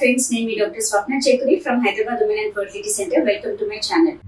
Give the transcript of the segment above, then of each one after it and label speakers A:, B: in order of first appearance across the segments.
A: Friends నేను మీ doctor Swapna Chekuri from Hyderabad Women and Fertility Centre welcome to my channel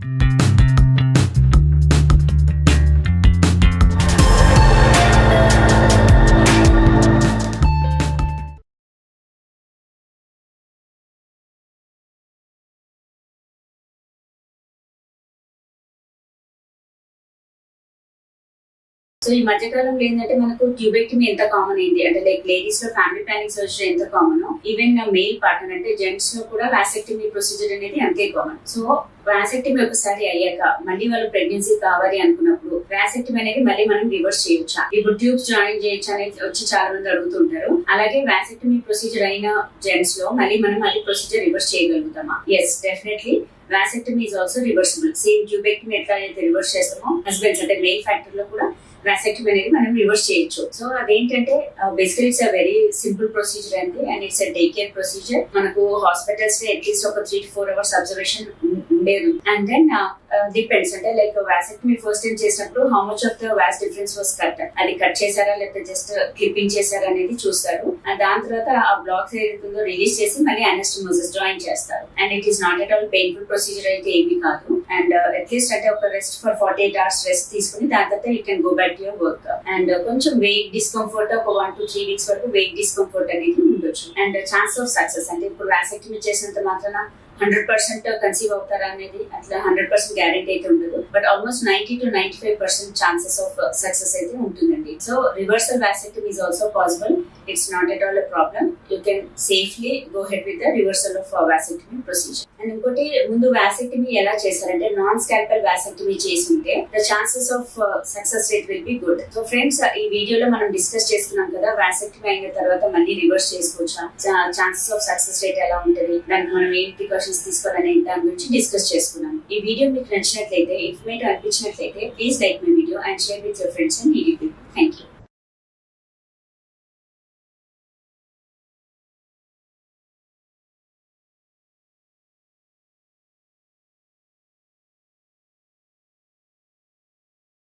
A: so ఈ మధ్య కాలంలో ఏంటంటే మనకు ట్యూబెక్టమీ ఎంత కామన్ అయింది? అంటే లైక్ లేడీస్లో ఫ్యామిలీ ప్లానింగ్ సర్జరీ ఎంత కామన్ ఈవెన్ మెయిల్ పార్ట్నర్ అంటే జెంట్స్లో కూడా వాసెక్టమీ ప్రొసీజర్ అనేది అంతే కామన్ సో వాసెక్టమీ ఒకసారి అయ్యాక మళ్ళీ వాళ్ళు ప్రెగ్నెన్సీ కావాలి అనుకున్నప్పుడు వాసెక్టమీ అనేది మళ్ళీ మనం రివర్స్ చేయొచ్చా? ఇప్పుడు ట్యూబ్స్ జాయిన్ చేయొచ్చు అనేది వచ్చి చాలా మంది అడుగుతుంటారు. అలాగే వాసెక్టమీ ప్రొసీజర్ అయిన జెంట్స్లో మళ్ళీ మనం మళ్ళీ procedure reverse చేయగలుగుతామా? Yes definitely vasectomy is also reversible same tubectomy ఎట్లా అయితే రివర్స్ చేస్తామో హస్బెండ్స్ అంటే మెయిల్ ఫ్యాక్టర్లో కూడా వాసెక్టమీ అనేది మనం రివర్స్ చేయొచ్చు. సో అదేంటంటే basically it's a very simple procedure అండి and. It's a day care procedure మనకు హాస్పిటల్స్లో అట్లీస్ట్ ఒక three to four hours observation ఉండేది. అండ్ దెన్ డిపెండ్స్ అంటే లైక్ వాసెక్టమీ ఫస్ట్ టైం చేసినప్పుడు how much of the vas deferens was cut అది cut చేశారా? లేకపోతే జస్ట్ క్లిప్పింగ్ చేశారా? అనేది చూస్తారు. అండ్ దాని తర్వాత ఆ బ్లాక్స్ ఏదైతుందో రిలీజ్ చేసి మళ్ళీ అనస్టమోసిస్ జాయిన్ చేస్తారు. And it is not at all painful procedure అయితే ఏమీ కాదు. అండ్ అట్లీస్ట్ అంటే ఒక rest for forty eight hours rest తీసుకుని దాని తర్వాత you can go back to your work and కొంచెం వెయిట్ డిస్కంఫర్ట్ ఒక వన్ టు త్రీ వీక్స్ వరకు వెయిట్ డిస్కంఫర్ట్ అనేది ఉండొచ్చు అండ్ ఛాన్స్ ఆఫ్ సక్సెస్ అంటే ఇప్పుడు వాసెక్టమీ చేసినంత మాత్రాన హండ్రెడ్ పర్సెంట్ కన్సీవ్ అవుతారా అనేది అట్లా హండ్రెడ్ పర్సెంట్ గ్యారెంటీ అయితే ఉండదు. But almost ninety to ninety five percent chances of success అయితే ఉంటుందండి. So reversal vasectomy is also possible it's not at all a problem you can safely go ahead with the reversal of vasectomy procedure and ఇంకోటి ముందు వ్యాసెక్టమీ ఎలా చేశారంటే non scalpel vasectomy చేసి ఉంటే the chances of success rate will be good so friends ఈ వీడియోలో మనం డిస్కస్ చేసుకున్నాం కదా వ్యాసెక్టమీ అయిన తర్వాత మళ్ళీ రివర్స్ చేసుకోవచ్చు. ఛాన్సెస్ ఆఫ్ సక్సెస్ రేట్ ఎలా ఉంటుంది? దానికి మనం ఏం ప్రికాషన్స్ తీసుకోవాలనే దాని గురించి డిస్కస్ చేసుకున్నాం ఈ వీడియో మీకు నచ్చినట్లయితే informative అనిపించినట్లయితే please like my video and share with your friends and thank you